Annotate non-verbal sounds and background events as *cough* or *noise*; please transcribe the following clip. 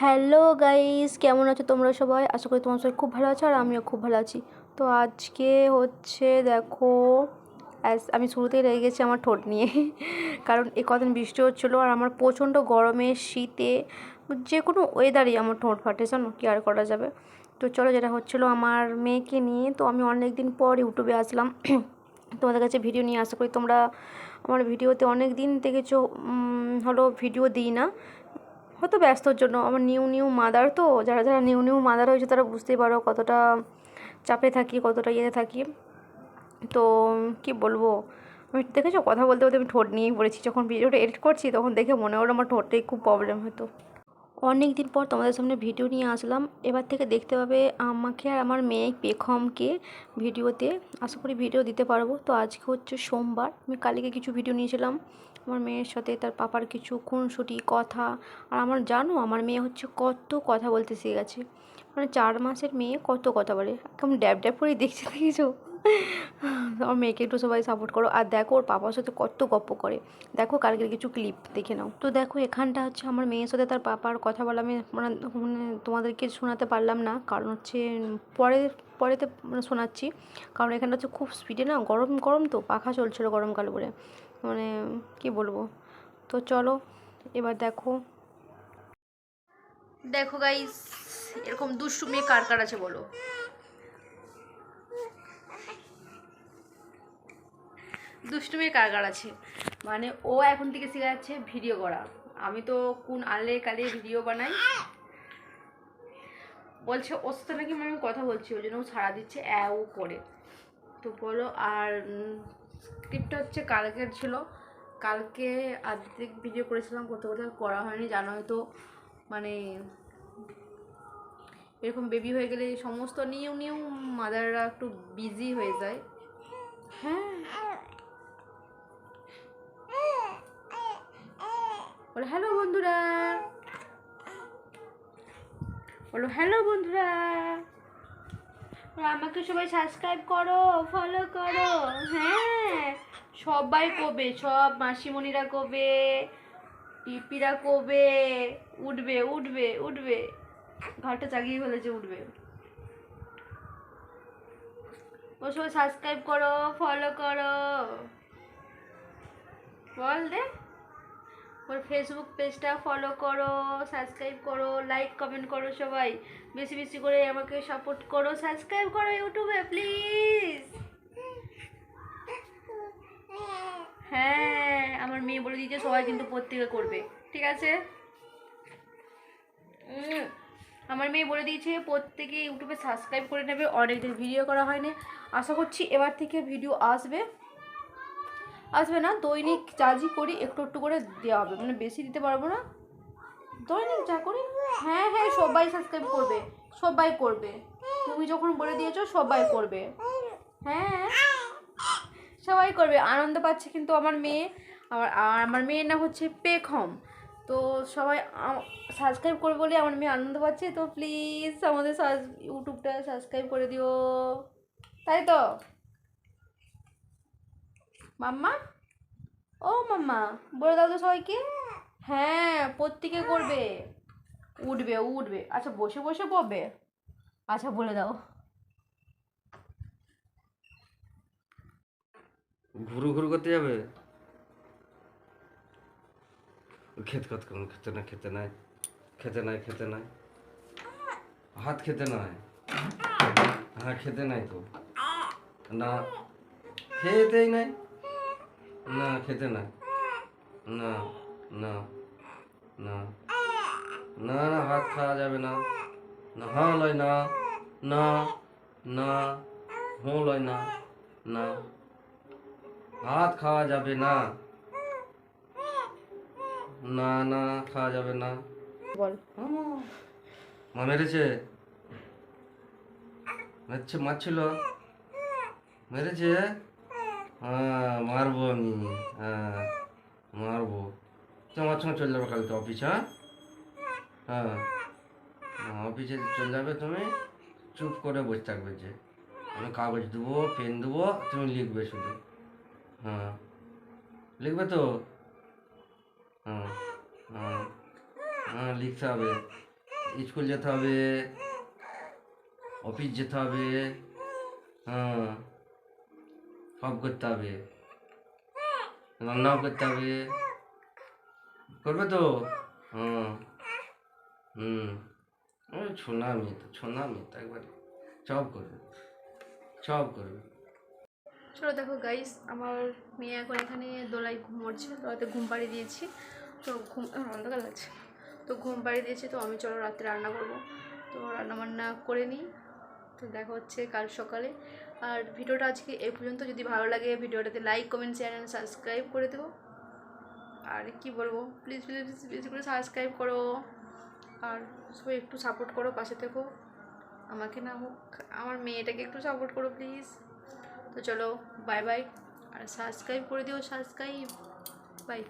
Hello guys, কেমন আছো তোমরা সবাই? আশা করি তোমার সবাই খুব ভালো আছো আর আমিও খুব ভালো আছি। তো আজকে হচ্ছে দেখো as- আমি শুরুতেই রেগে গেছি আমার ঠোঁট নিয়ে। *laughs* কারণ এ কদিন বৃষ্টি হচ্ছিল আর আমার প্রচণ্ড গরমে, শীতে, যে কোনো ওয়েদারই আমার ঠোঁট ফাটে, জানো? কি আর করা যাবে? তো চলো যেটা হচ্ছিল আমার মেয়েকে নিয়ে, তো আমি অনেক দিন পর ইউটিউবে আসলাম। *clears throat* তোমাদের কাছে ভিডিও নিয়ে, আশা করি তোমরা আমার ভিডিওতে অনেক দিন দেখেছ হলো ভিডিও দিই না। হয়তো ব্যস্তর জন্য। আমার নিউ নিউ মাদার তো, যারা যারা নিউ নিউ মাদার হয়েছে তারা বুঝতেই পারো কতটা চাপে থাকি, কতটা ইয়েতে থাকি। তো কি বলব? আমি দেখেছ? কথা বলতে বলতে আমি ঠোঁট নিয়েই পড়েছি। যখন ভিডিওটা এডিট করছি, তখন দেখে মনে হলো আমার ঠোঁটটাই খুব প্রবলেম হতো। অনেক দিন পর তোমাদের সামনে ভিডিও নিয়ে আসলাম। এবার থেকে দেখতে পাবে আমাকে আর আমার মেয়ে পেখমকে ভিডিওতে। আশা করি ভিডিও দিতে পারব। তো আজকে হচ্ছে সোমবার। আমি কালকে কিছু ভিডিও নিয়েছিলাম। আমার মেয়ের সাথে, তার পাপার কিছু খুনসুটি, কথা। আর আমার, জানো, আমার মেয়ে হচ্ছে কত কথা বলতে শিখে গেছে মানে চার মাসের মেয়ে কত কথা বলে। কেমন ড্যাব ড্যাব করেই দেখছে, দেখেছ? আমার মেয়েকে একটু সবাই সাপোর্ট করো আর দেখো ওর পাপার সাথে কত গপ্প করে দেখো কালকের কিছু ক্লিপ দেখে নাও তো দেখো এখানটা হচ্ছে আমার মেয়ের সাথে তার পাপার কথা বলা আমি মানে তোমাদেরকে শোনাতে পারলাম না কারণ হচ্ছে পরে পরেতে মানে শোনাচ্ছি কারণ এখানটা হচ্ছে খুব স্পিডে না গরম গরম তো পাখা চলছিল গরমকাল বলে মানে কি বলব তো চলো এবার দেখো দেখো গাইস এরকম দুষ্টু মেয়ে কার কার আছে বলো দুষ্টু মেয়ে কার কার আছে মানে ও এখন থেকে শিখে যাচ্ছে ভিডিও করা। আমি তো কোন আলে কালে ভিডিও বানাই। বলছে, ওর সাথে নাকি আমি কথা বলছি, ওই জন্য ও সাড়া দিচ্ছে, অ্যাও করে। তো বলো, আর স্ক্রিপ্টটা হচ্ছে কালকের ছিল। কালকে আর্ধেক ভিডিও করেছিলাম করতে করতে করা হয়নি, জানো হয়তো মানে এরকম বেবি হয়ে গেলে সমস্ত নিউ নিউ মাদাররা একটু বিজি হয়ে যায়। বলো, হ্যালো বন্ধুরা। বলো, হ্যালো বন্ধুরা। আমাকে সবাই সাবস্ক্রাইব করো ফলো করো। হ্যাঁ সবাই কবে? সব মাসিমণিরা কবে? টিপিরা কবে? উঠবে উঠবে উঠবে। ঘরটা চাগিয়ে ফেলেছে, উঠবে। ও সবাই সাবস্ক্রাইব করো ফলো করো। বল দে। ওর ফেসবুক পেজটা ফলো করো সাবস্ক্রাইব করো লাইক কমেন্ট করো সবাই। বেশি বেশি করে আমাকে সাপোর্ট করো সাবস্ক্রাইব করো ইউটিউবে প্লিজ হ্যাঁ আমার মেয়ে বলে দিয়েছে, সবাই কিন্তু প্রত্যেকে করবে। ঠিক আছে? আমার মেয়ে বলে দিয়েছে, প্রত্যেকে ইউটিউবে সাবস্ক্রাইব করে নেবে, অনেকদিন ভিডিও করা হয়নি। আশা করছি এবার থেকে ভিডিও আসবে। আসবে না, দৈনিক চার্জই করি একটু একটু করে দেওয়া হবে মানে বেশি দিতে পারব না। দৈনিক যা করি? হ্যাঁ হ্যাঁ সবাই সাবস্ক্রাইব করবে, সবাই করবে। তুমি যখন বলে দিয়েছ, সবাই করবে। হ্যাঁ সবাই করবে। আনন্দ পাচ্ছে কিন্তু আমার মেয়ে। আমার আমার মেয়ের নাম হচ্ছে পেখম। তো সবাই সাবস্ক্রাইব করবে বলে আমার মেয়ে আনন্দ পাচ্ছে। তো প্লিজ আমাদের ইউটিউবটা সাবস্ক্রাইব করে দিও। তাই তো? মাম্মা? ও মাম্মা, বলে দাও তো সবাইকে। হ্যাঁ প্রত্যেকে করবে। উঠবে উঠবে। আচ্ছা বসে বসে পড়বে? আচ্ছা বলে দাও। ঘুরু ঘুরু করতে যাবে? খেতে খেতে কেমন? খেতে না খেতে নাই। খেতে নাই খেতে নাই। ভাত খেতে নাই? হ্যাঁ খেতে নাই তো। না, খেতেই নাই। না খেতে নাই না না না। না না ভাত খাওয়া যাবে না। না হ্যাঁ লয় না। না না হুঁ লয় না। না। ভাত খাওয়া যাবে না। না না খাওয়া যাবে না। বল। মা মেরেছে। মেরেছে মারছিল। মেরেছে? হ্যাঁ মারবো আমি হ্যাঁ মারবো তো আমার সঙ্গে চলে যাবে কালকে অফিস হ্যাঁ? হ্যাঁ। হ্যাঁ, অফিসে চলে যাবে তুমি চুপ করে বসে থাকবে যে। আমি কাগজ দেবো পেন দেবো তুমি লিখবে শুধু। হ্যাঁ। লিখবে তো? হ্যাঁ। হ্যাঁ। হ্যাঁ লিখতে হবে। স্কুল যেতে হবে। অফিস যেতে হবে। হ্যাঁ। সব করতে হবে। রান্নাও করতে হবে। করবে তো? হুম। হুম। ওই ছোনা মেয়ে তো ছোনা মেয়ে তো একবারে। সব করবে। সব করবে। চলো দেখো গাইস আমার মেয়ে এখন এখানে দোলায় ঘুমোচ্ছে দোলাতে ঘুম পাড়িয়ে দিয়েছি। তো ঘুম অন্ধকার লাগছে। তো ঘুম পাড়িয়ে দিয়েছি তো আমি চলো রাত্রে রান্না করব। তো রান্না বান্না করে নিই। তো দেখা হচ্ছে কাল সকালে। আর ভিডিওটা আজকে এই পর্যন্ত। যদি ভালো লাগে ভিডিওটাতে like comment share and subscribe করে দেবো। আর কি বলব? প্লিজ প্লিজ বেশি করে সাবস্ক্রাইব করো। আর সবাই একটু সাপোর্ট করো, পাশে থেকো। আমাকে না হোক, আমার মেয়েটাকে একটু সাপোর্ট করো প্লিজ তো চলো বাই বাই আর সাবস্ক্রাইব করে দিও সাবস্ক্রাইব বাই